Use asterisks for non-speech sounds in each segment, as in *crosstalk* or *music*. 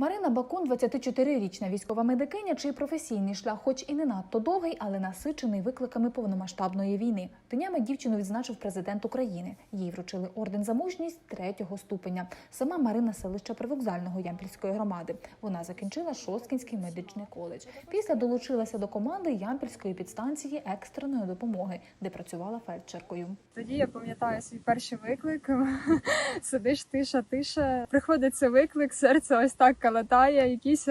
Марина Бакун, 24-річна військова медикиня, чий професійний шлях, хоч і не надто довгий, але насичений викликами повномасштабної війни. Днями дівчину відзначив президент України. Їй вручили орден за мужність третього ступеня. Сама Марина селища Привокзального Ямпільської громади. Вона закінчила Шосткінський медичний коледж. Після долучилася до команди Ямпільської підстанції екстреної допомоги, де працювала фельдшеркою. Тоді я пам'ятаю свій перший виклик. *laughs* Сидиш, тиша, тиша. Приходить цей виклик, серце ось так калатає, якийсь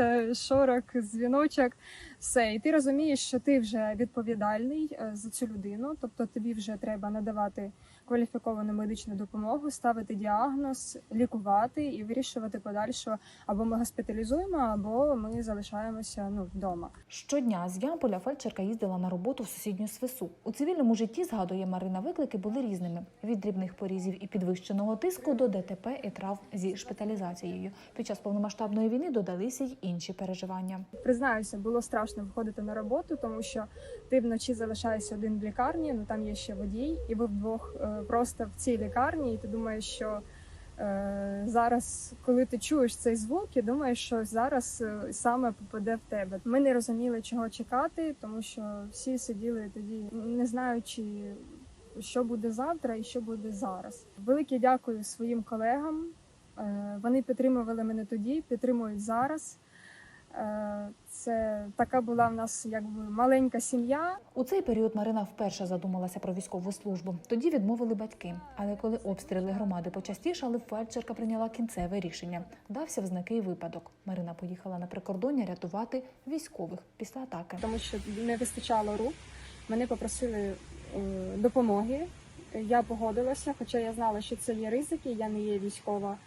шорок, дзвіночок. Все, і ти розумієш, що ти вже відповідальний е, за цю людину, тобто тобі вже треба надавати кваліфіковану медичну допомогу, ставити діагноз, лікувати і вирішувати подальше або ми госпіталізуємо, або ми залишаємося ну вдома. Щодня з Ямполя фельдшерка їздила на роботу в сусідню свису. У цивільному житті, згадує Марина, виклики були різними: від дрібних порізів і підвищеного тиску до ДТП і трав зі шпиталізацією. Під час повномасштабної війни додалися й інші переживання. Признаюся, було страшно виходити на роботу, тому що ти вночі залишаєшся один в лікарні, ну там є ще водій, і ви вдвох е, просто в цій лікарні, і ти думаєш, що е, зараз, коли ти чуєш цей звук, і думаєш, що зараз е, саме попаде в тебе. Ми не розуміли, чого чекати, тому що всі сиділи тоді, не знаючи. Що буде завтра і що буде зараз? Велике дякую своїм колегам. Е, Вони підтримували мене тоді, підтримують зараз. Е, Це така була в нас якби маленька сім'я. У цей період Марина вперше задумалася про військову службу. Тоді відмовили батьки. Але коли обстріли громади почастішали, фельдшерка прийняла кінцеве рішення. Дався в знаки і випадок. Марина поїхала на прикордоння рятувати військових після атаки. тому що не вистачало рук. Мене попросили е, допомоги. Я погодилася, хоча я знала, що це є ризики, я не є військова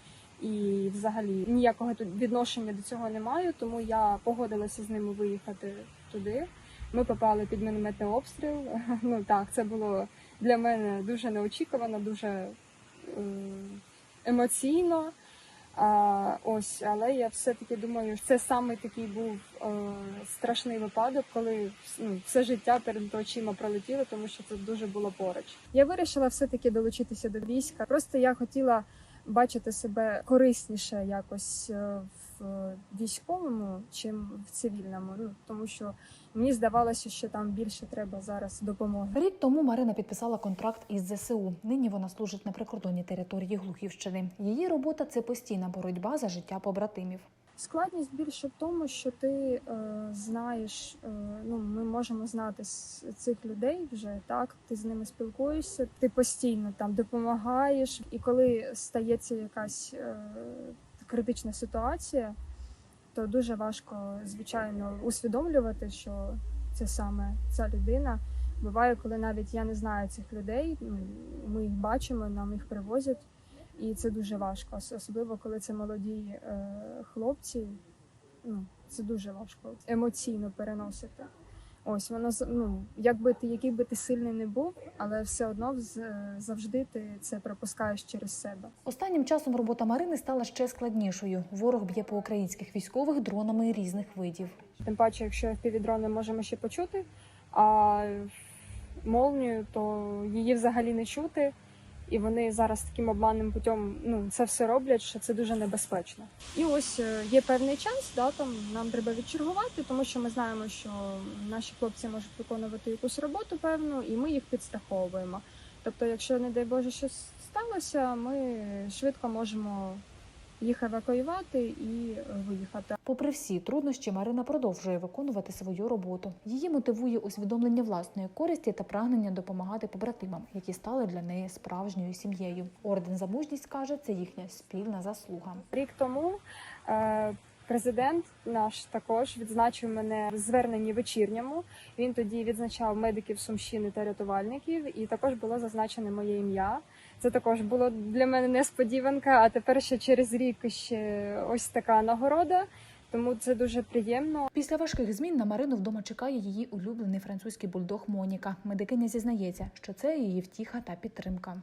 і взагалі ніякого відношення до цього не маю, тому я погодилася з ними виїхати туди. Ми попали під мінометний обстріл. *laughs* Ну так, це було для мене дуже неочікувано, дуже е, емоційно. А, ось, але я все-таки думаю, що це саме такий був е, страшний випадок, коли ну, все життя перед очима пролетіло, тому що це дуже було поруч. Я вирішила все-таки долучитися до війська. Просто я хотіла бачити себе корисніше якось е, в військовому, чим в цивільному. Ну тому що мені здавалося, що там більше треба зараз допомоги. Рік тому Марина підписала контракт із ЗСУ. Нині вона служить на прикордонній території Глухівщини. Її робота це постійна боротьба за життя побратимів. Складність більше в тому, що ти е, знаєш, е, ну ми можемо знати с- цих людей вже так. Ти з ними спілкуєшся, ти постійно там допомагаєш, і коли стається якась е, критична ситуація, то дуже важко, звичайно, усвідомлювати, що це саме ця людина. Буває, коли навіть я не знаю цих людей, ми їх бачимо, нам їх привозять. І це дуже важко, особливо коли це молоді е, хлопці. Ну, це дуже важко емоційно переносити. Ось воно ну, якби ти який би ти сильний не був, але все одно завжди ти це пропускаєш через себе. Останнім часом робота Марини стала ще складнішою. Ворог б'є по українських військових дронами різних видів. Тим паче, якщо FPV-дрон можемо ще почути, а молнію, то її взагалі не чути. І вони зараз таким обманним путем ну, це все роблять, що це дуже небезпечно. І ось е, є певний час, да, там нам треба відчергувати, тому що ми знаємо, що наші хлопці можуть виконувати якусь роботу певну, і ми їх підстраховуємо. Тобто, якщо, не дай Боже, щось сталося, ми швидко можемо їх евакуювати і е, виїхати. Попри всі труднощі, Марина продовжує виконувати свою роботу. Її мотивує усвідомлення власної користі та прагнення допомагати побратимам, які стали для неї справжньою сім'єю. Орден за мужність каже, це їхня спільна заслуга. Рік тому е, президент наш також відзначив мене в зверненні вечірньому. Він тоді відзначав медиків Сумщини та рятувальників, і також було зазначене моє ім'я. Це також було для мене несподіванка. А тепер ще через рік ще ось така нагорода. Тому це дуже приємно. Після важких змін на Марину вдома чекає її улюблений французький бульдог Моніка. Медикиня зізнається, що це її втіха та підтримка.